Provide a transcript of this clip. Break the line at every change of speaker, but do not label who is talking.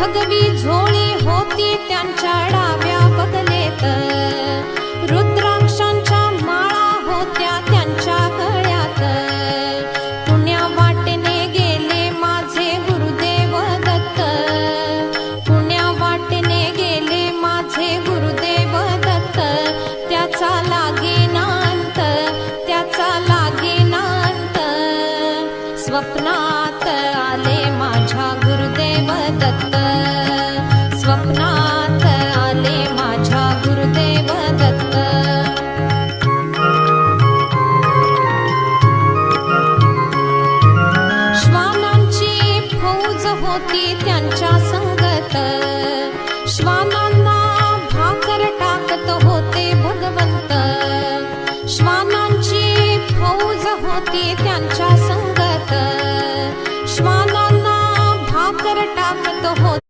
भगवी झोळी होती त्यांच्या डाव्या बदलेत. रुद्राक्षांच्या माळा होत्या त्यांच्या गळ्यात. पुण्या वाटेने गेले माझे गुरुदेव दत्त. पुण्या वाटेने गेले माझे गुरुदेव दत्त. त्याचा लागे नांत त्याचा लागे नांत. स्वप्नात आले माझ्या त्यांच्या संगत. श्वानांना भाकर टाकत होते भगवंत. श्वानांची फौज होती त्यांच्या संगत. श्वानांना भाकर टाकत होते